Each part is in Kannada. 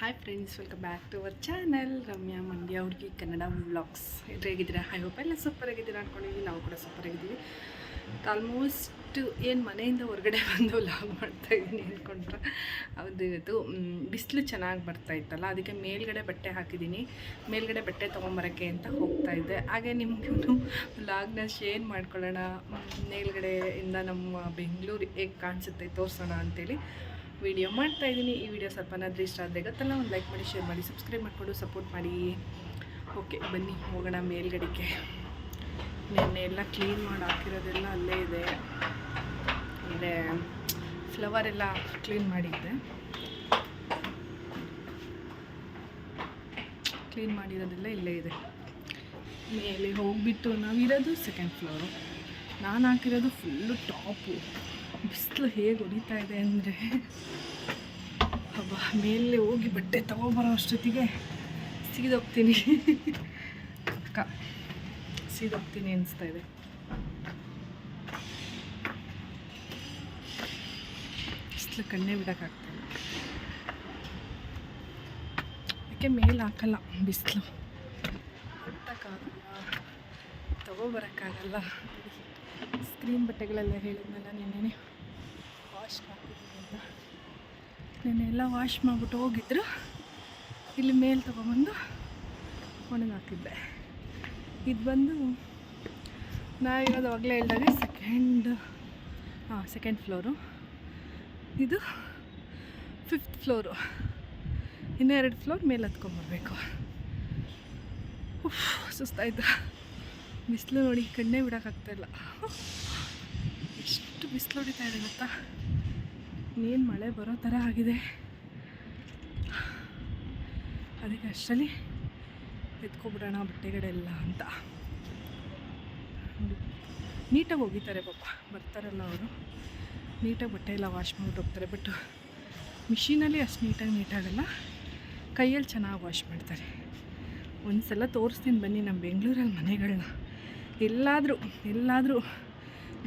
Hi friends welcome back to our channel Ramya Mandya ಅವ್ರಿಗೆ ಕನ್ನಡ ವ್ಲಾಗ್ಸ್ ಹೇಗಿದ್ದೀರಾ? ಐ ಹೋಪ್ ಎಲ್ಲ ಸೂಪರ್ ಆಗಿದ್ದೀರಾ ಅಂದ್ಕೊಂಡಿದ್ದೀವಿ ನಾವು ಕೂಡ ಸೂಪರ್ ಆಗಿದ್ದೀವಿ. ಆಲ್ಮೋಸ್ಟ್ ಏನು ಮನೆಯಿಂದ ಹೊರಗಡೆ ಬಂದು ಲಾಗ್ ಮಾಡ್ತಾ ಇದ್ದೀನಿ ಅಂದ್ಕೊಂಡ್ರೆ ಅದು ಇದು ಬಿಸಿಲು ಚೆನ್ನಾಗಿ ಬರ್ತಾ ಇತ್ತಲ್ಲ, ಅದಕ್ಕೆ ಮೇಲ್ಗಡೆ ಬಟ್ಟೆ ಹಾಕಿದ್ದೀನಿ ಮೇಲ್ಗಡೆ ಬಟ್ಟೆ ತೊಗೊಂಬರೋಕ್ಕೆ ಅಂತ ಹೋಗ್ತಾ ಇದ್ದೆ. ಹಾಗೆ ನಿಮಗೂ ಲಾಗ್ನ ಶೇರ್ ಮಾಡ್ಕೊಳ್ಳೋಣ. ಮೇಲ್ಗಡೆಯಿಂದ ನಮ್ಮ ಬೆಂಗಳೂರು ಹೇಗೆ ಕಾಣಿಸುತ್ತೆ ತೋರಿಸೋಣ ಅಂತೇಳಿ. ವಿಡಿಯೋ ಮಾಡ್ತಾ ಇದ್ದೀನಿ ಈ ವಿಡಿಯೋ ಸ್ವಲ್ಪ ಸ್ವಲ್ಪನಾದ್ರೂ ಇಷ್ಟ ಆದರೆ ಗೊತ್ತಲ್ಲ, ಒಂದು ಲೈಕ್ ಮಾಡಿ ಶೇರ್ ಮಾಡಿ ಸಬ್ಸ್ಕ್ರೈಬ್ ಮಾಡಿಕೊಂಡು ಸಪೋರ್ಟ್ ಮಾಡಿ. ಓಕೆ ಬನ್ನಿ, ಹೋಗೋಣ ಮೇಲ್ಗಡೆಗೆ. ನೆನ್ನೆ ಎಲ್ಲ ಕ್ಲೀನ್ ಮಾಡಿ ಹಾಕಿರೋದೆಲ್ಲ ಅಲ್ಲೇ ಇದೆ. ಅಂದರೆ ಫ್ಲವರ್ ಎಲ್ಲ ಕ್ಲೀನ್ ಮಾಡಿದ್ದೆ. ಕ್ಲೀನ್ ಮಾಡಿರೋದೆಲ್ಲ ಇಲ್ಲೇ ಇದೆ. ಮೇಲೆ ಹೋಗಿಬಿಟ್ಟು ನಾವಿರೋದು ಸೆಕೆಂಡ್ ಫ್ಲೋರು ನಾನು ಹಾಕಿರೋದು ಫುಲ್ಲು ಟಾಪು ಬಿಸಿಲು ಹೇಗೆ ಹೊಡಿತಾ ಇದೆ ಅಂದರೆ ಹಬ್ಬ ಮೇಲೆ ಹೋಗಿ ಬಟ್ಟೆ ತಗೊಬರೋ ಅಷ್ಟೊತ್ತಿಗೆ ಸೀದೋಗ್ತೀನಿ. ಅಕ್ಕ, ಸೀದೋಗ್ತೀನಿ ಅನಿಸ್ತಾ ಇದೆ. ಬಿಸಿಲು ಕಣ್ಣೇ ಬಿಡೋಕ್ಕಾಗ್ತಿಲ್ಲ ಅದಕ್ಕೆ ಮೇಲೆ ಹಾಕಲ್ಲ ಬಿಸಿಲು? ತಗೊಬರೋಕ್ಕಾಗಲ್ಲ. ಸ್ಕ್ರೀನ್ ಬಟ್ಟೆಗಳೆಲ್ಲ ಹೇಳಿದ್ನಲ್ಲ ನೆನ್ನೆ ಎಲ್ಲ ವಾಶ್ ಮಾಡಿಬಿಟ್ಟು ಹೋಗಿದ್ರು. ಇಲ್ಲಿ ಮೇಲೆ ತೊಗೊಬಂದು ಒಣಗಾಕಿದ್ದೆ ಇದು ಬಂದು ನಾವಿರೋದು ಅವಾಗಲೇ ಹೇಳಿದಾಗ ಸೆಕೆಂಡ್ ಹಾಂ ಸೆಕೆಂಡ್ ಫ್ಲೋರು ಇದು ಫಿಫ್ತ್ ಫ್ಲೋರು ಇನ್ನೂ ಎರಡು ಫ್ಲೋರ್ ಮೇಲೆ ಹತ್ಕೊಂಬರ್ಬೇಕು ಉಫ್ ಸುಸ್ತಾಯ್ತು ಬಿಸಿಲು ನೋಡಿ ಕಣ್ಣೇ ಬಿಡೋಕ್ಕಾಗ್ತಾಯಿಲ್ಲ ಎಷ್ಟು ಬಿಸಿಲು ಹೊಡಿತಾ ಇದೆ ಗೊತ್ತಾ? ಇನ್ನೇನು ಮಳೆ ಬರೋ ಥರ ಆಗಿದೆ. ಅದಕ್ಕೆ ಅಷ್ಟರಲ್ಲಿ ಎತ್ಕೊಬಿಡೋಣ ಬಟ್ಟೆಗಳೆಲ್ಲ ಅಂತ. ನೀಟಾಗಿ ಒಗಿತಾರೆ ಪಾಪ, ಬರ್ತಾರಲ್ಲ ಅವರು. ನೀಟಾಗಿ ಬಟ್ಟೆ ಎಲ್ಲ ವಾಶ್ ಮಾಡ್ಬಿಟ್ಟು ಹೋಗ್ತಾರೆ. ಬಟ್ ಮಿಷಿನಲ್ಲಿ ಅಷ್ಟು ನೀಟಾಗಿ ನೀಟಾಗಲ್ಲ. ಕೈಯಲ್ಲಿ ಚೆನ್ನಾಗಿ ವಾಶ್ ಮಾಡ್ತಾರೆ. ಒಂದು ಸಲ ತೋರಿಸ್ತೀನಿ ಬನ್ನಿ ನಮ್ಮ ಬೆಂಗಳೂರಲ್ಲಿ ಮನೆಗಳನ್ನ ಎಲ್ಲಾದರೂ ಎಲ್ಲಾದರೂ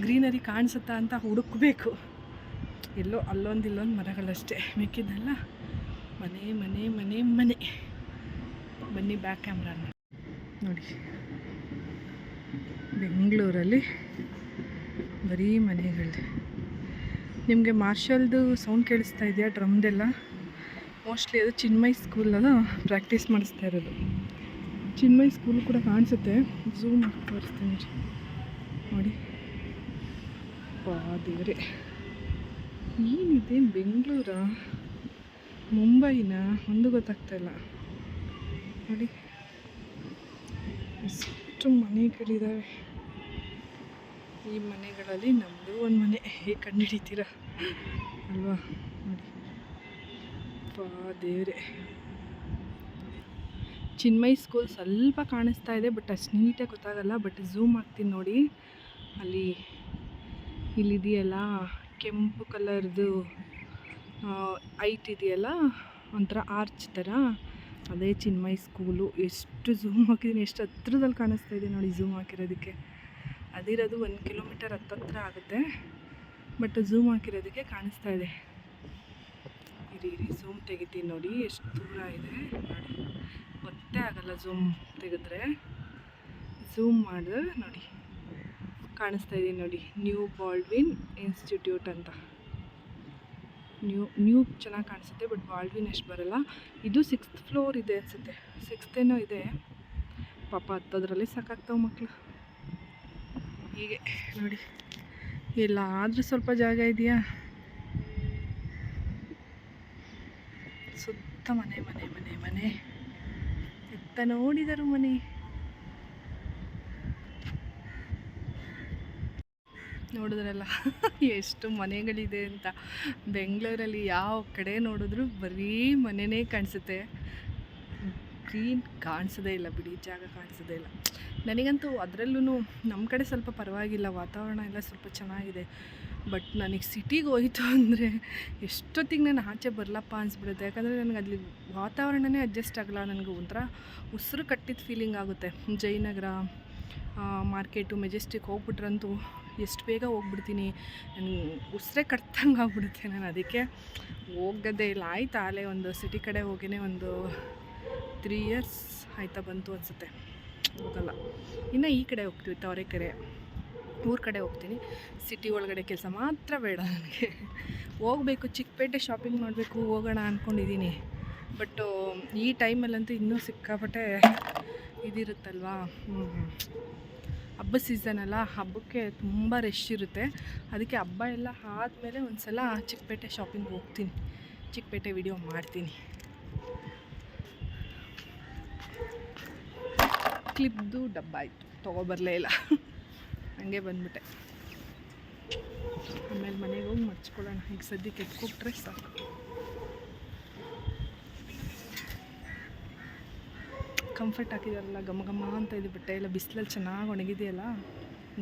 ಗ್ರೀನರಿ ಕಾಣಿಸುತ್ತಾ ಅಂತ ಹುಡುಕಬೇಕು. ಎಲ್ಲೋ ಅಲ್ಲೊಂದು ಇಲ್ಲೊಂದು ಮರಗಳಷ್ಟೇ ಮಿಕ್ಕಿದ್ದೆಲ್ಲ. ಮನೆ ಮನೆ ಮನೆ ಮನೆ. ಬನ್ನಿ ಬ್ಯಾಕ್ ಕ್ಯಾಮ್ರಾ ನೋಡಿ. ಬೆಂಗಳೂರಲ್ಲಿ ಬರೀ ಮನೆಗಳು. ನಿಮಗೆ ಮಾರ್ಷಲ್ದು ಸೌಂಡ್ ಕೇಳಿಸ್ತಾ ಇದೆಯಾ ಡ್ರಮ್ದೆಲ್ಲ? ಮೋಸ್ಟ್ಲಿ ಅದು ಚಿನ್ಮಯ್ ಸ್ಕೂಲಲ್ಲ ಪ್ರಾಕ್ಟೀಸ್ ಮಾಡಿಸ್ತಾ ಇರೋದು. ಚಿನ್ಮಯ್ ಸ್ಕೂಲ್ ಕೂಡ ಕಾಣಿಸುತ್ತೆ. ಝೂಮ್ ತೋರಿಸ್ತೀನಿ. ನೋಡಿ. ಬಾ ದೇವರೇ. ಏನಿದೆ ಬೆಂಗಳೂರ? ಮುಂಬೈನ? ಒಂದು ಗೊತ್ತಾಗ್ತಾ ಇಲ್ಲ ನೋಡಿ. ಎಷ್ಟು ಮನೆಗಳಿದ್ದಾವೆ ಈ ಮನೆಗಳಲ್ಲಿ ನಮ್ಮದು ಒಂದು ಮನೆ. ಹೇಗೆ ಕಂಡುಹಿಡಿತೀರ? ಅಲ್ವಾ? ನೋಡಿ. ಪಾ ದೇವರೇ. ಚಿನ್ಮಯ್ ಸ್ಕೂಲ್ ಸ್ವಲ್ಪ ಕಾಣಿಸ್ತಾ ಇದೆ ಬಟ್ ಅಷ್ಟು ನೀಟಾಗಿ ಗೊತ್ತಾಗಲ್ಲ. ಬಟ್ ಝೂಮ್ ಆಗ್ತೀನಿ ನೋಡಿ. ಅಲ್ಲಿ ಇಲ್ಲಿದೆಯಲ್ಲ? ಕೆಂಪು ಕಲರ್ದು ಐಟ್ ಇದೆಯಲ್ಲ? ಒಂಥರ ಆರ್ಚ್ ಥರ ಅದೇ ಚಿನ್ಮಯ್ ಸ್ಕೂಲು ಎಷ್ಟು ಝೂಮ್ ಹಾಕಿದ್ದೀನಿ ಎಷ್ಟು ಹತ್ರದಲ್ಲಿ ಕಾಣಿಸ್ತಾ ಇದೆ ನೋಡಿ ಝೂಮ್ ಹಾಕಿರೋದಕ್ಕೆ. ಅದಿರೋದು ಒಂದು ಕಿಲೋಮೀಟರ್ ಹತ್ತತ್ರ ಆಗುತ್ತೆ. ಬಟ್ ಝೂಮ್ ಹಾಕಿರೋದಕ್ಕೆ ಕಾಣಿಸ್ತಾ ಇದೆ. ಇರಿ ಇರಿ ಝೂಮ್ ತೆಗಿತೀನಿ ನೋಡಿ. ಎಷ್ಟು ದೂರ ಇದೆ ನೋಡಿ. ಗೊತ್ತೇ ಆಗಲ್ಲ ಝೂಮ್ ತೆಗೆದ್ರೆ. ಝೂಮ್ ಮಾಡಿದ್ರೆ ನೋಡಿ. ಕಾಣಿಸ್ತಾ ಇದೆ ನೋಡಿ. ನ್ಯೂ ಬಾಲ್ಡ್ವಿನ್ ಇನ್ಸ್ಟಿಟ್ಯೂಟ್ ಅಂತ. ನ್ಯೂ ನ್ಯೂ ಚೆನ್ನಾಗಿ ಕಾಣಿಸುತ್ತೆ ಬಟ್ ಬಾಲ್ಡ್ವಿನ್ ಅಷ್ಟು ಬರಲ್ಲ. ಇದು ಸಿಕ್ಸ್ತ್ ಫ್ಲೋರ್ ಇದೆ ಅನಿಸುತ್ತೆ. ಸಿಕ್ಸ್ತೇನೋ ಇದೆ. ಪಾಪ ಹತ್ತೋದ್ರಲ್ಲಿ ಸಾಕಾಗ್ತಾವೆ ಮಕ್ಕಳು ಹೀಗೆ, ನೋಡಿ. ಎಲ್ಲಾದರೂ ಸ್ವಲ್ಪ ಜಾಗ ಇದೆಯಾ? ಸುತ್ತ ಮನೆ ಮನೆ ಮನೆ ಮನೆ. ಎತ್ತ ನೋಡಿದರು ಮನೆ. ನೋಡಿದ್ರಲ್ಲ? ಎಷ್ಟು ಮನೆಗಳಿದೆ ಅಂತ. ಬೆಂಗಳೂರಲ್ಲಿ ಯಾವ ಕಡೆ ನೋಡಿದ್ರೂ ಬರೀ ಮನೆಯೇ ಕಾಣಿಸುತ್ತೆ. ಗ್ರೀನ್ ಕಾಣಿಸೋದೇ ಇಲ್ಲ, ಬಿಡಿ ಜಾಗ ಕಾಣಿಸೋದೇ ಇಲ್ಲ. ನನಗಂತೂ ಅದರಲ್ಲೂ ನಮ್ಮ ಕಡೆ ಸ್ವಲ್ಪ ಪರವಾಗಿಲ್ಲ, ವಾತಾವರಣ ಎಲ್ಲ ಸ್ವಲ್ಪ ಚೆನ್ನಾಗಿದೆ. ಬಟ್ ನನಗೆ ಸಿಟಿಗೆ ಹೋಯಿತು ಅಂದರೆ ಎಷ್ಟೊತ್ತಿಗೆ ನಾನು ಆಚೆ ಬರಲಪ್ಪ ಅನಿಸ್ಬಿಡುತ್ತೆ. ಯಾಕಂದರೆ ನನಗೆ ಅಲ್ಲಿ ವಾತಾವರಣನೇ ಅಡ್ಜಸ್ಟ್ ಆಗಲ್ಲ. ನನಗೆ ಒಂಥರ ಉಸಿರು ಕಟ್ಟಿದ ಫೀಲಿಂಗ್ ಆಗುತ್ತೆ. ಜಯನಗರ ಮಾರ್ಕೆಟು ಮೆಜೆಸ್ಟಿಕ್ ಹೋಗ್ಬಿಟ್ರಂತೂ ಎಷ್ಟು ಬೇಗ ಹೋಗ್ಬಿಡ್ತೀನಿ? ನನಗೆ ಉಸಿರೇ ಕಟ್ತಂಗೆ ಆಗ್ಬಿಡುತ್ತೆ ನಾನು ಅದಕ್ಕೆ ಹೋಗೋದೇ ಇಲ್ಲ. ಆಯ್ತು ಆಲೇ ಒಂದು ಸಿಟಿ ಕಡೆ ಹೋಗಿನೇ ಒಂದು ತ್ರೀ ಇಯರ್ಸ್ ಆಯ್ತಾ ಬಂತು ಅನಿಸುತ್ತೆ. ಹೋಗಲ್ಲ. ಇನ್ನು ಈ ಕಡೆ ಹೋಗ್ತೀವಿ ತಾವರೆಕೆರೆ ಊರ ಕಡೆ ಹೋಗ್ತೀನಿ. ಸಿಟಿ ಒಳಗಡೆ ಕೆಲಸ ಮಾತ್ರ ಬೇಡ ನನಗೆ. ಹೋಗಬೇಕು, ಚಿಕ್ಕಪೇಟೆ ಶಾಪಿಂಗ್ ಮಾಡಬೇಕು, ಹೋಗೋಣ ಅಂದ್ಕೊಂಡಿದ್ದೀನಿ ಬಟ್ಟು ಈ ಟೈಮಲ್ಲಂತೂ ಇನ್ನೂ ಸಿಕ್ಕಾಪಟ್ಟೆ ಇದಿರುತ್ತಲ್ವಾ? ಹ್ಮ್. ಹಬ್ಬದ ಸೀಸನ್ ಅಲ್ಲ, ಹಬ್ಬಕ್ಕೆ ತುಂಬ ರಶ್ ಇರುತ್ತೆ. ಅದಕ್ಕೆ ಹಬ್ಬ ಎಲ್ಲ ಆದಮೇಲೆ ಒಂದು ಸಲ ಚಿಕ್ಕಪೇಟೆ ಶಾಪಿಂಗ್ ಹೋಗ್ತೀನಿ. ಚಿಕ್ಕಪೇಟೆ ವಿಡಿಯೋ ಮಾಡ್ತೀನಿ. ಕ್ಲಿಪ್ದು ಡಬ್ಬ ಆಯಿತು ತೊಗೊಬರಲೇ ಇಲ್ಲ. ಹಂಗೆ ಬಂದ್ಬಿಟ್ಟೆ. ಆಮೇಲೆ ಮನೆಗೆ ಹೋಗಿ ಮರ್ಚ್ಕೊಳ್ಳೋಣ. ಈಗ ಸದ್ಯಕ್ಕೆ ಎತ್ಕೊಟ್ರೆ ಸಾಕು. ಕಂಫರ್ಟ್ ಹಾಕಿದಾರಲ್ಲ ಘಮ ಘಮ ಅಂತ ಇದೆ ಬಟ್ಟೆ. ಎಲ್ಲ ಬಿಸಿಲಲ್ಲಿ ಚೆನ್ನಾಗಿ ಒಣಗಿದೆಯಲ್ಲ,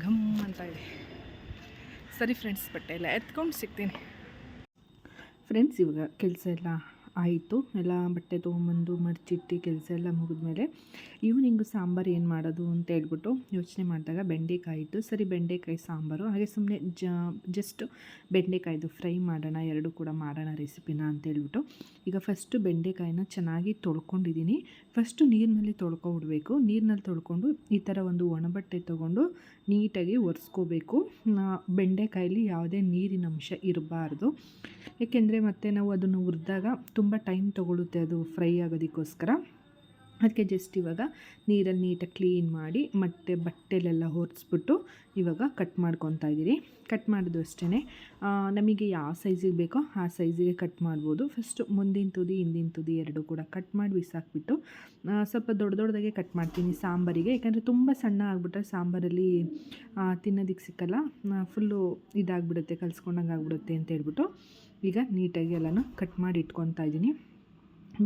ಘಮ್ ಅಂತ ಇದೆ. ಸರಿ ಫ್ರೆಂಡ್ಸ್ ಬಟ್ಟೆ ಎಲ್ಲ ಎತ್ಕೊಂಡು ಸಿಗ್ತೀನಿ. ಫ್ರೆಂಡ್ಸ್ ಇವಾಗ ಕೆಲಸ ಎಲ್ಲ ಆಯಿತು. ಎಲ್ಲ ಬಟ್ಟೆ ತೊಗೊಂಬಂದು ಮಡಚಿಟ್ಟು ಕೆಲಸ ಎಲ್ಲ ಮುಗಿದ್ಮೇಲೆ ಈವ್ನಿಂಗು ಸಾಂಬಾರು ಏನು ಮಾಡೋದು ಅಂತ ಹೇಳ್ಬಿಟ್ಟು ಯೋಚನೆ ಮಾಡಿದಾಗ ಬೆಂಡೆಕಾಯಿ ಇತ್ತು ಸರಿ, ಬೆಂಡೆಕಾಯಿ ಸಾಂಬಾರು. ಹಾಗೆ ಸುಮ್ಮನೆ ಜಸ್ಟ್ ಬೆಂಡೆಕಾಯ್ದು ಫ್ರೈ ಮಾಡೋಣ, ಎರಡು ಕೂಡ ಮಾಡೋಣ ರೆಸಿಪಿನ ಅಂತ ಹೇಳ್ಬಿಟ್ಟು ಈಗ ಫಸ್ಟು ಬೆಂಡೆಕಾಯಿನ ಚೆನ್ನಾಗಿ ತೊಳ್ಕೊಂಡಿದ್ದೀನಿ. ಫಸ್ಟು ನೀರಿನಲ್ಲಿ ತೊಳ್ಕೊಬಿಡ್ಬೇಕು. ನೀರಿನಲ್ಲಿ ತೊಳ್ಕೊಂಡು ಈ ಥರ ಒಂದು ಒಣಬಟ್ಟೆ ತೊಗೊಂಡು ನೀಟಾಗಿ ಒರೆಸ್ಕೋಬೇಕು. ಬೆಂಡೆಕಾಯಲ್ಲಿ ಯಾವುದೇ ನೀರಿನ ಅಂಶ ಇರಬಾರ್ದು. ಏಕೆಂದರೆ ಮತ್ತೆ ನಾವು ಅದನ್ನು ಹುರಿದಾಗ ತುಂಬ ಟೈಮ್ ತೊಗೊಳುತ್ತೆ ಅದು ಫ್ರೈ ಆಗೋದಕ್ಕೋಸ್ಕರ. ಅದಕ್ಕೆ ಜಸ್ಟ್ ಇವಾಗ ನೀರಲ್ಲಿ ನೀಟಾಗಿ ಕ್ಲೀನ್ ಮಾಡಿ ಮತ್ತೆ ಬಟ್ಟೆಲೆಲ್ಲ ಹೊರಿಸ್ಬಿಟ್ಟು ಇವಾಗ ಕಟ್ ಮಾಡ್ಕೊತಾ ಇದ್ದೀರಿ. ಕಟ್ ಮಾಡೋದು ಅಷ್ಟೇ ನಮಗೆ ಯಾವ ಸೈಜಿಗೆ ಬೇಕೋ ಆ ಸೈಜಿಗೆ ಕಟ್ ಮಾಡ್ಬೋದು. ಫಸ್ಟು ಮುಂದಿನ ತುದಿ, ಹಿಂದಿನ ತುದಿ ಎರಡು ಕೂಡ ಕಟ್ ಮಾಡಿ ಬಿಸಾಕ್ಬಿಟ್ಟು ಸ್ವಲ್ಪ ದೊಡ್ಡ ದೊಡ್ಡದಾಗೆ ಕಟ್ ಮಾಡ್ತೀನಿ ಸಾಂಬಾರಿಗೆ. ಯಾಕಂದರೆ ತುಂಬ ಸಣ್ಣ ಆಗಿಬಿಟ್ರೆ ಸಾಂಬಾರಲ್ಲಿ ತಿನ್ನೋದಕ್ಕೆ ಸಿಕ್ಕಲ್ಲ. ಫುಲ್ಲು ಇದಾಗ್ಬಿಡುತ್ತೆ ಕಲ್ಸ್ಕೊಂಡಂಗೆ ಆಗ್ಬಿಡುತ್ತೆ ಅಂತ ಹೇಳ್ಬಿಟ್ಟು ಈಗ ನೀಟಾಗಿ ಎಲ್ಲನೂ ಕಟ್ ಮಾಡಿ ಇಟ್ಕೊತಾ ಇದ್ದೀನಿ.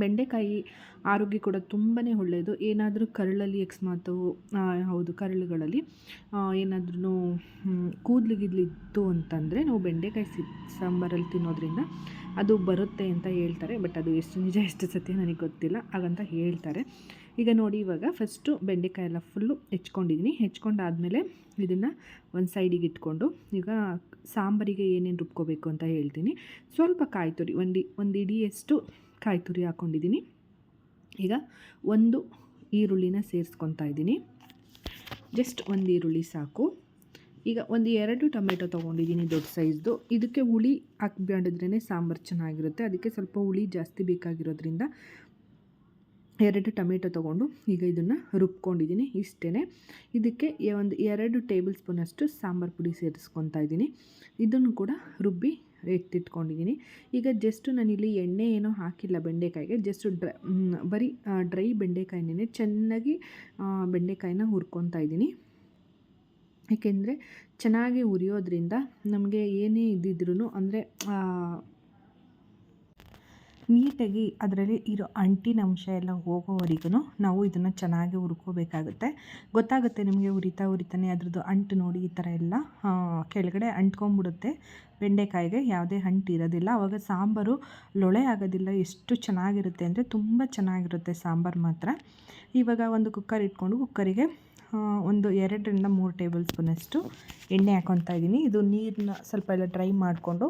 ಬೆಂಡೆಕಾಯಿ ಆರೋಗ್ಯ ಕೂಡ ತುಂಬಾ ಒಳ್ಳೆಯದು. ಏನಾದರೂ ಕರಳಲ್ಲಿ ಅಕಸ್ಮಾತು ಹೌದು, ಕರಳುಗಳಲ್ಲಿ ಏನಾದ್ರೂ ಕೂದಲು ಅಂತಂದರೆ ನಾವು ಬೆಂಡೆಕಾಯಿ ಸಿ, ಸಾಂಬಾರಲ್ಲಿ ತಿನ್ನೋದ್ರಿಂದ ಅದು ಬರುತ್ತೆ ಅಂತ ಹೇಳ್ತಾರೆ. ಬಟ್ ಅದು ಎಷ್ಟು ನಿಜ, ಎಷ್ಟು ಸತ್ಯ ನನಗೆ ಗೊತ್ತಿಲ್ಲ. ಹಾಗಂತ ಹೇಳ್ತಾರೆ. ಈಗ ನೋಡಿ ಇವಾಗ ಫಸ್ಟು ಬೆಂಡೆಕಾಯಿ ಎಲ್ಲ ಫುಲ್ಲು ಹೆಚ್ಕೊಂಡಿದ್ದೀನಿ ಹೆಚ್ಕೊಂಡಾದಮೇಲೆ ಇದನ್ನು ಒಂದು ಸೈಡಿಗೆ ಇಟ್ಕೊಂಡು ಈಗ ಸಾಂಬಾರಿಗೆ ಏನೇನು ರುಬ್ಕೋಬೇಕು ಅಂತ ಹೇಳ್ತೀನಿ. ಸ್ವಲ್ಪ ಕಾಯಿ ತುರಿ, ಒಂದು ಒಂದು ಇಡಿಯಷ್ಟು ಕಾಯಿ ತುರಿ ಹಾಕ್ಕೊಂಡಿದ್ದೀನಿ ಈಗ ಒಂದು ಈರುಳ್ಳಿನ ಸೇರಿಸ್ಕೊತಾ ಇದ್ದೀನಿ. ಜಸ್ಟ್ ಒಂದು ಈರುಳ್ಳಿ ಸಾಕು. ಈಗ ಒಂದು ಎರಡು ಟೊಮೆಟೊ ತೊಗೊಂಡಿದ್ದೀನಿ ದೊಡ್ಡ ಸೈಜ್ದು. ಇದಕ್ಕೆ ಹುಳಿ ಹಾಕ್ಬಿಡಿದ್ರೇ ಸಾಂಬಾರು ಚೆನ್ನಾಗಿರುತ್ತೆ. ಅದಕ್ಕೆ ಸ್ವಲ್ಪ ಹುಳಿ ಜಾಸ್ತಿ ಬೇಕಾಗಿರೋದ್ರಿಂದ ಎರಡು ಟೊಮೆಟೊ ತೊಗೊಂಡು ಈಗ ಇದನ್ನು ರುಬ್ಕೊಂಡಿದ್ದೀನಿ ಇಷ್ಟೇ ಇದಕ್ಕೆ ಒಂದು ಎರಡು ಟೇಬಲ್ ಸ್ಪೂನಷ್ಟು ಸಾಂಬಾರು ಪುಡಿ ಸೇರಿಸ್ಕೊತಾ ಇದ್ದೀನಿ. ಇದನ್ನು ಕೂಡ ರುಬ್ಬಿ ಎತ್ತಿಟ್ಕೊಂಡಿದ್ದೀನಿ. ಈಗ ಜಸ್ಟು ನಾನಿಲ್ಲಿ ಎಣ್ಣೆ ಏನೋ ಹಾಕಿಲ್ಲ ಬೆಂಡೆಕಾಯಿಗೆ ಜಸ್ಟ್ ಡ್ರೈ ಬರೀ ಡ್ರೈ ಬೆಂಡೆಕಾಯಿನೇ ಚೆನ್ನಾಗಿ ಬೆಂಡೆಕಾಯಿನ ಹುರ್ಕೊತಾ ಇದ್ದೀನಿ. ಏಕೆಂದರೆ ಚೆನ್ನಾಗಿ ಉರಿಯೋದ್ರಿಂದ ನಮಗೆ ಏನೇ ಇದ್ದಿದ್ರೂ ಅಂದರೆ ನೀಟಾಗಿ ಅದರಲ್ಲಿ ಇರೋ ಅಂಟಿನ ಅಂಶ ಎಲ್ಲ ಹೋಗೋವರೆಗೂ ನಾವು ಇದನ್ನು ಚೆನ್ನಾಗಿ ಹುರ್ಕೋಬೇಕಾಗುತ್ತೆ. ಗೊತ್ತಾಗುತ್ತೆ ನಿಮಗೆ ಉರಿತಾ ಉರಿತಾನೆ ಅದ್ರದ್ದು ಅಂಟು ನೋಡಿ ಈ ಥರ ಎಲ್ಲ ಕೆಳಗಡೆ ಅಂಟ್ಕೊಂಬಿಡುತ್ತೆ ಬೆಂಡೆಕಾಯಿಗೆ ಯಾವುದೇ ಅಂಟು ಇರೋದಿಲ್ಲ. ಆವಾಗ ಸಾಂಬಾರು ಲೊಳೆ ಆಗೋದಿಲ್ಲ. ಎಷ್ಟು ಚೆನ್ನಾಗಿರುತ್ತೆ ಅಂದರೆ ತುಂಬ ಚೆನ್ನಾಗಿರುತ್ತೆ ಸಾಂಬಾರು ಮಾತ್ರ. ಇವಾಗ ಒಂದು ಕುಕ್ಕರ್ ಇಟ್ಕೊಂಡು ಕುಕ್ಕರಿಗೆ ಒಂದು ಎರಡರಿಂದ ಮೂರು ಟೇಬಲ್ ಸ್ಪೂನಷ್ಟು ಎಣ್ಣೆ ಹಾಕ್ಕೊತಾ ಇದ್ದೀನಿ. ಇದು ನೀರನ್ನ ಸ್ವಲ್ಪ ಎಲ್ಲ ಡ್ರೈ ಮಾಡಿಕೊಂಡು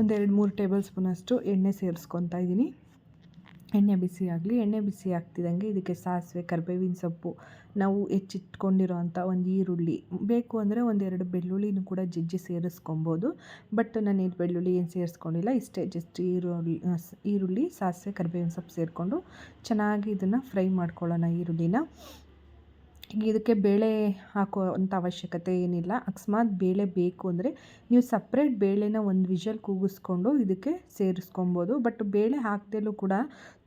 ಒಂದೆರಡು ಮೂರು ಟೇಬಲ್ ಸ್ಪೂನಷ್ಟು ಎಣ್ಣೆ ಸೇರಿಸ್ಕೊತಾ ಇದ್ದೀನಿ. ಎಣ್ಣೆ ಬಿಸಿ ಆಗಲಿ, ಎಣ್ಣೆ ಬಿಸಿ ಆಗ್ತಿದ್ದಂಗೆ ಇದಕ್ಕೆ ಸಾಸಿವೆ, ಕರಿಬೇವಿನ ಸೊಪ್ಪು, ನಾವು ಹೆಚ್ಚಿಟ್ಕೊಂಡಿರೋ ಅಂಥ ಒಂದು ಈರುಳ್ಳಿ. ಬೇಕು ಅಂದರೆ ಒಂದೆರಡು ಬೆಳ್ಳುಳ್ಳಿನೂ ಕೂಡ ಜಜ್ಜಿ ಸೇರಿಸ್ಕೊಬೋದು. ಬಟ್ ನಾನು ಇದು ಬೆಳ್ಳುಳ್ಳಿ ಏನು ಸೇರಿಸ್ಕೊಂಡಿಲ್ಲ, ಇಷ್ಟೇ ಜಸ್ಟ್ ಈರುಳ್ಳಿ ಈರುಳ್ಳಿ, ಸಾಸಿವೆ, ಕರಿಬೇವಿನ ಸೊಪ್ಪು ಸೇರಿಕೊಂಡು ಚೆನ್ನಾಗಿ ಇದನ್ನು ಫ್ರೈ ಮಾಡ್ಕೊಳ್ಳೋಣ ಈರುಳ್ಳಿನ. ಇದಕ್ಕೆ ಬೇಳೆ ಹಾಕುವಂಥ ಅವಶ್ಯಕತೆ ಏನಿಲ್ಲ. ಅಕಸ್ಮಾತ್ ಬೇಳೆ ಬೇಕು ಅಂದರೆ ನೀವು ಸಪ್ರೇಟ್ ಬೇಳೆನ ಒಂದು ವಿಷಲ್ ಕೂಗಿಸ್ಕೊಂಡು ಇದಕ್ಕೆ ಸೇರಿಸ್ಕೊಬೋದು. ಬಟ್ ಬೇಳೆ ಹಾಕ್ದಲ್ಲೂ ಕೂಡ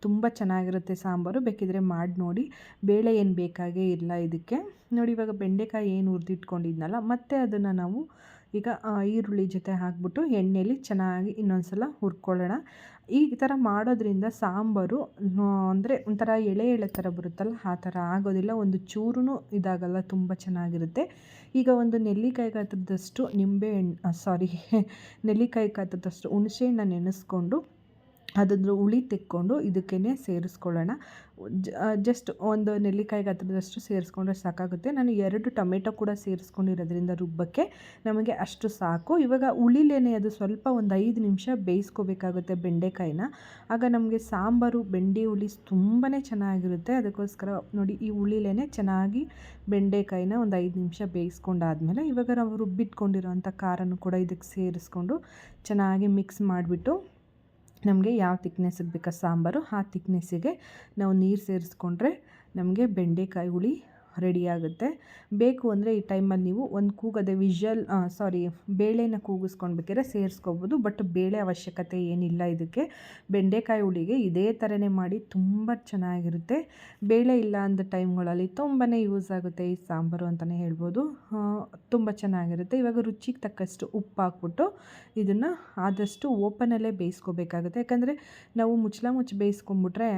ತುಂಬ ಚೆನ್ನಾಗಿರುತ್ತೆ ಸಾಂಬಾರು. ಬೇಕಿದ್ರೆ ಮಾಡಿ ನೋಡಿ. ಬೇಳೆ ಏನು ಬೇಕಾಗೇ ಇಲ್ಲ ಇದಕ್ಕೆ. ನೋಡಿ ಇವಾಗ ಬೆಂಡೆಕಾಯಿ ಏನು ಹುರಿದಿಟ್ಕೊಂಡಿದ್ನಲ್ಲ, ಮತ್ತೆ ಅದನ್ನು ನಾವು ಈಗ ಈರುಳ್ಳಿ ಜೊತೆ ಹಾಕ್ಬಿಟ್ಟು ಎಣ್ಣೆಯಲ್ಲಿ ಚೆನ್ನಾಗಿ ಇನ್ನೊಂದು ಸಲ ಹುರ್ಕೊಳ್ಳೋಣ ಈ ಥರ ಮಾಡೋದ್ರಿಂದ ಸಾಂಬಾರು ಅಂದರೆ ಒಂಥರ ಎಳೆ ಎಳೆ ಥರ ಬರುತ್ತಲ್ಲ, ಆ ಥರ ಆಗೋದಿಲ್ಲ. ಒಂದು ಚೂರು ಇದಾಗಲ್ಲ, ತುಂಬ ಚೆನ್ನಾಗಿರುತ್ತೆ. ಈಗ ಒಂದು ನೆಲ್ಲಿಕಾಯಿ ಗಾತ್ರದಷ್ಟು ನಿಂಬೆ ಸಾರಿ ನೆಲ್ಲಿಕಾಯಿ ಗಾತ್ರದಷ್ಟು ಹುಣಸೆ ಹಣ್ಣು ನೆನೆಸ್ಕೊಂಡು ಅದ್ರ ಹುಳಿ ತೆಕ್ಕೊಂಡು ಇದಕ್ಕೇ ಸೇರಿಸ್ಕೊಳ್ಳೋಣ. ಜಸ್ಟ್ ಒಂದು ನೆಲ್ಲಿಕಾಯಿ ಹತ್ತಿರದಷ್ಟು ಸೇರಿಸ್ಕೊಂಡ್ರೆ ಸಾಕಾಗುತ್ತೆ. ನಾನು ಎರಡು ಟೊಮೆಟೊ ಕೂಡ ಸೇರಿಸ್ಕೊಂಡಿರೋದ್ರಿಂದ ರುಬ್ಬಕ್ಕೆ ನಮಗೆ ಅಷ್ಟು ಸಾಕು. ಇವಾಗ ಹುಳಿಲೇನೆ ಅದು ಸ್ವಲ್ಪ ಒಂದು ಐದು ನಿಮಿಷ ಬೇಯಿಸ್ಕೋಬೇಕಾಗುತ್ತೆ ಬೆಂಡೆಕಾಯಿನ. ಆಗ ನಮಗೆ ಸಾಂಬಾರು, ಬೆಂಡೆ ಹುಳಿ ತುಂಬಾ ಚೆನ್ನಾಗಿರುತ್ತೆ. ಅದಕ್ಕೋಸ್ಕರ ನೋಡಿ ಈ ಹುಳಿಲೇನೆ ಚೆನ್ನಾಗಿ ಬೆಂಡೆಕಾಯಿನ ಒಂದು ಐದು ನಿಮಿಷ ಬೇಯಿಸ್ಕೊಂಡಾದ್ಮೇಲೆ ಇವಾಗ ನಾವು ರುಬ್ಬಿಟ್ಕೊಂಡಿರೋಂಥ ಖಾರನೂ ಕೂಡ ಇದಕ್ಕೆ ಸೇರಿಸ್ಕೊಂಡು ಚೆನ್ನಾಗಿ ಮಿಕ್ಸ್ ಮಾಡಿಬಿಟ್ಟು ನಮಗೆ ಯಾವ ತಿಕ್ನೆಸ್ಸಿಗೆ ಬೇಕಾ ಸಾಂಬಾರು ಆ ತಿಕ್ನೆಸ್ಸಿಗೆ ನಾವು ನೀರು ಸೇರಿಸ್ಕೊಂಡ್ರೆ ನಮಗೆ ಬೆಂಡೆಕಾಯಿ ಹುಳಿ ರೆಡಿಯಾಗುತ್ತೆ ಬೇಕು ಅಂದರೆ ಈ ಟೈಮಲ್ಲಿ ನೀವು ಒಂದು ಕೂಗದೆ ವಿಷಲ್ ಸಾರಿ, ಬೇಳೆನ ಕೂಗಿಸ್ಕೊಂಡು ಸೇರಿಸ್ಕೋಬೋದು. ಬಟ್ ಬೇಳೆ ಅವಶ್ಯಕತೆ ಏನಿಲ್ಲ ಇದಕ್ಕೆ. ಬೆಂಡೆಕಾಯಿ ಹುಳಿಗೆ ಇದೇ ಥರನೇ ಮಾಡಿ ತುಂಬ ಚೆನ್ನಾಗಿರುತ್ತೆ. ಬೇಳೆ ಇಲ್ಲ ಅಂದ ಟೈಮ್ಗಳಲ್ಲಿ ತುಂಬಾ ಯೂಸ್ ಆಗುತ್ತೆ ಈ ಸಾಂಬಾರು ಅಂತಲೇ ಹೇಳ್ಬೋದು. ತುಂಬ ಚೆನ್ನಾಗಿರುತ್ತೆ. ಇವಾಗ ರುಚಿಗೆ ತಕ್ಕಷ್ಟು ಉಪ್ಪು ಹಾಕ್ಬಿಟ್ಟು ಇದನ್ನು ಆದಷ್ಟು ಓಪನಲ್ಲೇ ಬೇಯಿಸ್ಕೋಬೇಕಾಗುತ್ತೆ. ಯಾಕಂದರೆ ನಾವು ಮುಚ್ಚಲ ಮುಚ್ಚಿ ಬೇಯಿಸ್ಕೊಂಬಿಟ್ರೆ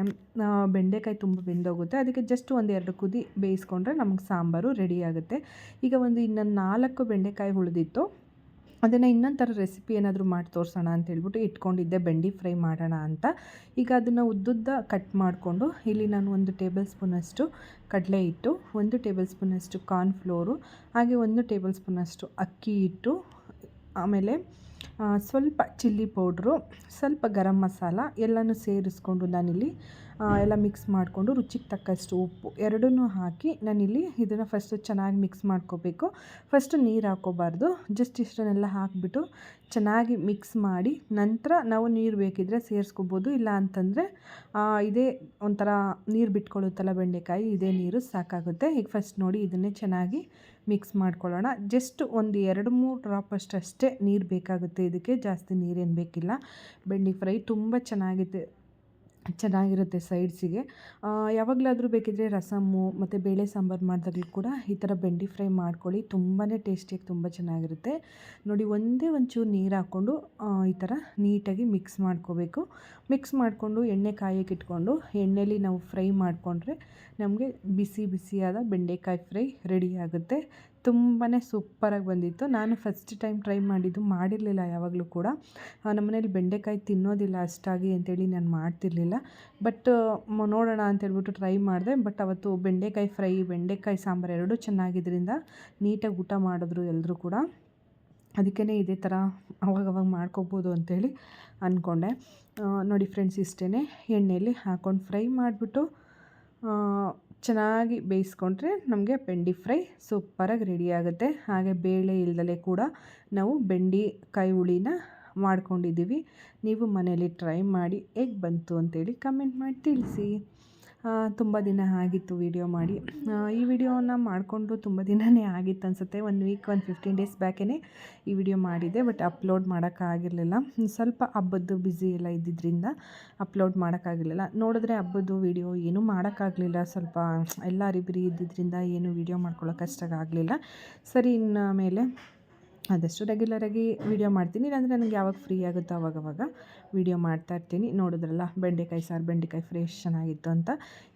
ಬೆಂಡೆಕಾಯಿ ತುಂಬ ಬೆಂದೋಗುತ್ತೆ. ಅದಕ್ಕೆ ಜಸ್ಟ್ ಒಂದು ಎರಡು ಕುದಿ ಬೇಯಿಸ್ಕೊಂಡ್ರೆ ನಮಗೆ ಸಾಂಬಾರು ರೆಡಿ ಆಗುತ್ತೆ. ಈಗ ಒಂದು ಇನ್ನೊಂದು ನಾಲ್ಕು ಬೆಂಡೆಕಾಯಿ ಉಳಿದಿತ್ತು ಅದನ್ನು ಇನ್ನೊಂದು ಥರ ರೆಸಿಪಿ ಏನಾದರೂ ಮಾಡಿ ತೋರಿಸೋಣ ಅಂತ ಹೇಳ್ಬಿಟ್ಟು ಇಟ್ಕೊಂಡಿದ್ದೆ. ಬೆಂಡಿ ಫ್ರೈ ಮಾಡೋಣ ಅಂತ. ಈಗ ಅದನ್ನು ಉದ್ದುದ್ದ ಕಟ್ ಮಾಡಿಕೊಂಡು ಇಲ್ಲಿ ನಾನು ಒಂದು ಟೇಬಲ್ ಸ್ಪೂನಷ್ಟು ಕಡಲೆ ಹಿಟ್ಟು, ಒಂದು ಟೇಬಲ್ ಸ್ಪೂನಷ್ಟು ಕಾರ್ನ್ಫ್ಲೋರು ಹಾಗೆ ಒಂದು ಟೇಬಲ್ ಸ್ಪೂನಷ್ಟು ಅಕ್ಕಿ ಹಿಟ್ಟು, ಆಮೇಲೆ ಸ್ವಲ್ಪ ಚಿಲ್ಲಿ ಪೌಡ್ರು ಸ್ವಲ್ಪ ಗರಂ ಮಸಾಲ ಎಲ್ಲನೂ ಸೇರಿಸ್ಕೊಂಡು ನಾನಿಲ್ಲಿ ಎಲ್ಲ ಮಿಕ್ಸ್ ಮಾಡಿಕೊಂಡು ರುಚಿಗೆ ತಕ್ಕಷ್ಟು ಉಪ್ಪು ಎರಡನ್ನೂ ಹಾಕಿ ನಾನಿಲ್ಲಿ ಇದನ್ನು ಫಸ್ಟು ಚೆನ್ನಾಗಿ ಮಿಕ್ಸ್ ಮಾಡ್ಕೋಬೇಕು. ಫಸ್ಟು ನೀರು ಹಾಕೋಬಾರ್ದು ಜಸ್ಟ್ ಇಷ್ಟನ್ನೆಲ್ಲ ಹಾಕಿಬಿಟ್ಟು ಚೆನ್ನಾಗಿ ಮಿಕ್ಸ್ ಮಾಡಿ ನಂತರ ನಾವು ನೀರು ಬೇಕಿದ್ದರೆ ಸೇರಿಸ್ಕೋಬೋದು. ಇಲ್ಲ ಅಂತಂದರೆ ಇದೇ ಒಂಥರ ನೀರು ಬಿಟ್ಕೊಳ್ಳುತ್ತಲ್ಲ ಬೆಂಡೆಕಾಯಿ, ಇದೇ ನೀರು ಸಾಕಾಗುತ್ತೆ. ಈಗ ಫಸ್ಟ್ ನೋಡಿ ಇದನ್ನೇ ಚೆನ್ನಾಗಿ ಮಿಕ್ಸ್ ಮಾಡ್ಕೊಳ್ಳೋಣ. ಜಸ್ಟ್ ಒಂದು ಎರಡು ಮೂರು ಡ್ರಾಪ್ ಅಷ್ಟೇ ನೀರು ಬೇಕಾಗುತ್ತೆ. ಇದಕ್ಕೆ ಜಾಸ್ತಿ ನೀರೇನು ಬೇಕಿಲ್ಲ. ಬೆಂಡೆ ಫ್ರೈ ತುಂಬ ಚೆನ್ನಾಗಿದೆ ಚೆನ್ನಾಗಿರುತ್ತೆ ಸೈಡ್ಸಿಗೆ. ಯಾವಾಗಲಾದರೂ ಬೇಕಿದ್ದರೆ ರಸಮ್ಮು ಮತ್ತು ಬೇಳೆ ಸಾಂಬಾರು ಮಾಡಿದಾಗಲೂ ಕೂಡ ಈ ಥರ ಬೆಂಡಿ ಫ್ರೈ ಮಾಡ್ಕೊಳ್ಳಿ. ತುಂಬಾ ಟೇಸ್ಟಿಯಾಗಿ ತುಂಬ ಚೆನ್ನಾಗಿರುತ್ತೆ. ನೋಡಿ, ಒಂದೇ ಒಂಚೂರು ನೀರು ಹಾಕ್ಕೊಂಡು ಈ ಥರ ನೀಟಾಗಿ ಮಿಕ್ಸ್ ಮಾಡ್ಕೋಬೇಕು. ಮಿಕ್ಸ್ ಮಾಡಿಕೊಂಡು ಎಣ್ಣೆ ಕಾಯಕ್ಕೆ ಇಟ್ಕೊಂಡು, ಎಣ್ಣೆಲಿ ನಾವು ಫ್ರೈ ಮಾಡಿಕೊಂಡ್ರೆ ನಮಗೆ ಬಿಸಿ ಬಿಸಿಯಾದ ಬೆಂಡೆಕಾಯಿ ಫ್ರೈ ರೆಡಿ ಆಗುತ್ತೆ. ತುಂಬಾ ಸೂಪರಾಗಿ ಬಂದಿತ್ತು. ನಾನು ಫಸ್ಟ್ ಟೈಮ್ ಟ್ರೈ ಮಾಡಿದ್ದು ಮಾಡಿರಲಿಲ್ಲ ಯಾವಾಗಲೂ ಕೂಡ. ನಮ್ಮನೇಲಿ ಬೆಂಡೆಕಾಯಿ ತಿನ್ನೋದಿಲ್ಲ ಅಷ್ಟಾಗಿ ಅಂತೇಳಿ ನಾನು ಮಾಡ್ತಿರ್ಲಿಲ್ಲ. ಬಟ್ ನೋಡೋಣ ಅಂತೇಳ್ಬಿಟ್ಟು ಟ್ರೈ ಮಾಡಿದೆ. ಬಟ್ ಅವತ್ತು ಬೆಂಡೆಕಾಯಿ ಫ್ರೈ ಬೆಂಡೆಕಾಯಿ ಸಾಂಬಾರು ಎರಡೂ ಚೆನ್ನಾಗಿದ್ದರಿಂದ ನೀಟಾಗಿ ಊಟ ಮಾಡಿದ್ರು ಎಲ್ಲರೂ ಕೂಡ. ಅದಕ್ಕೇ ಇದೇ ಥರ ಅವಾಗವಾಗ ಮಾಡ್ಕೋಬೋದು ಅಂತೇಳಿ ಅಂದ್ಕೊಂಡೆ ನೋಡಿ ಫ್ರೆಂಡ್ಸ್ ಇಷ್ಟೇ ಎಣ್ಣೆಯಲ್ಲಿ ಹಾಕ್ಕೊಂಡು ಫ್ರೈ ಮಾಡಿಬಿಟ್ಟು ಚೆನ್ನಾಗಿ ಬೇಯಿಸ್ಕೊಂಡ್ರೆ ನಮಗೆ ಬೆಂಡಿ ಫ್ರೈ ಸೂಪರಾಗಿ ರೆಡಿಯಾಗುತ್ತೆ. ಹಾಗೆ ಬೇಳೆ ಇಲ್ದಲೆ ಕೂಡ ನಾವು ಬೆಂಡಿ ಕಾಯಿ ಹುಳಿನ ಮಾಡ್ಕೊಂಡಿದ್ದೀವಿ. ನೀವು ಮನೇಲಿ ಟ್ರೈ ಮಾಡಿ ಹೇಗೆ ಬಂತು ಅಂತೇಳಿ ಕಮೆಂಟ್ ಮಾಡಿ ತಿಳಿಸಿ. ತುಂಬ ದಿನ ಆಗಿತ್ತು ವೀಡಿಯೋ ಮಾಡಿ. ಈ ವಿಡಿಯೋನ ಮಾಡಿಕೊಂಡು ತುಂಬ ದಿನವೇ ಆಗಿತ್ತು ಅನಿಸುತ್ತೆ. ಒಂದು ವೀಕ್ ಒಂದು ಫಿಫ್ಟೀನ್ ಡೇಸ್ ಬ್ಯಾಕೇ ಈ ವಿಡಿಯೋ ಮಾಡಿದೆ ಬಟ್ ಅಪ್ಲೋಡ್ ಮಾಡೋಕ್ಕಾಗಿರಲಿಲ್ಲ. ಸ್ವಲ್ಪ ಹಬ್ಬದ್ದು ಬ್ಯುಸಿ ಎಲ್ಲ ಇದ್ದಿದ್ದರಿಂದ ಅಪ್ಲೋಡ್ ಮಾಡೋಕ್ಕಾಗಿರಲಿಲ್ಲ. ನೋಡಿದ್ರೆ ಹಬ್ಬದ್ದು ವೀಡಿಯೋ ಏನೂ ಮಾಡೋಕ್ಕಾಗಲಿಲ್ಲ. ಸ್ವಲ್ಪ ಎಲ್ಲ ಅರಿಬಿರಿ ಇದ್ದಿದ್ದರಿಂದ ಏನು ವೀಡಿಯೋ ಮಾಡ್ಕೊಳ್ಳೋಕೆ ಅಷ್ಟಾಗಲಿಲ್ಲ ಸರಿ, ಇನ್ನು ಮೇಲೆ ಆದಷ್ಟು ರೆಗ್ಯುಲರಾಗಿ ವೀಡಿಯೋ ಮಾಡ್ತೀನಿ. ಇಲ್ಲಾಂದರೆ ನನಗೆ ಯಾವಾಗ ಫ್ರೀ ಆಗುತ್ತೋ ಅವಾಗವಾಗ ವೀಡಿಯೋ ಮಾಡ್ತಾ ಇರ್ತೀನಿ. ನೋಡಿದ್ರಲ್ಲ, ಬೆಂಡೆಕಾಯಿ ಸಾರು ಬೆಂಡೆಕಾಯಿ ಫ್ರೆಶ್ ಚೆನ್ನಾಗಿತ್ತು ಅಂತ.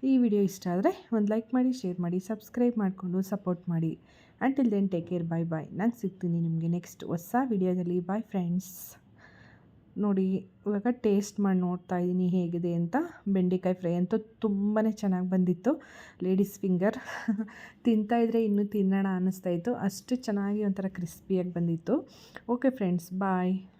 ಈ ವಿಡಿಯೋ ಇಷ್ಟ ಆದರೆ ಒಂದು ಲೈಕ್ ಮಾಡಿ ಶೇರ್ ಮಾಡಿ ಸಬ್ಸ್ಕ್ರೈಬ್ ಮಾಡಿಕೊಂಡು ಸಪೋರ್ಟ್ ಮಾಡಿ. Until then take care bye bye ನಾನು ಸಿಗ್ತೀನಿ ನಿಮಗೆ ನೆಕ್ಸ್ಟ್ ಹೊಸ ವಿಡಿಯೋದಲ್ಲಿ ಬಾಯ್ ಫ್ರೆಂಡ್ಸ್ ನೋಡಿ, ಇವಾಗ ಟೇಸ್ಟ್ ಮಾಡಿ ನೋಡ್ತಾ ಇದ್ದೀನಿ ಹೇಗಿದೆ ಅಂತ. ಬೆಂಡೆಕಾಯಿ ಫ್ರೈ ಅಂತೂ ತುಂಬಾ ಚೆನ್ನಾಗಿ ಬಂದಿತ್ತು. Ladies finger. ತಿಂತಾಯಿದ್ರೆ ಇನ್ನೂ ತಿನ್ನೋಣ ಅನ್ನಿಸ್ತಾಯಿತ್ತು ಅಷ್ಟು ಚೆನ್ನಾಗಿ ಒಂಥರ ಕ್ರಿಸ್ಪಿಯಾಗಿ ಬಂದಿತ್ತು. Okay friends, bye.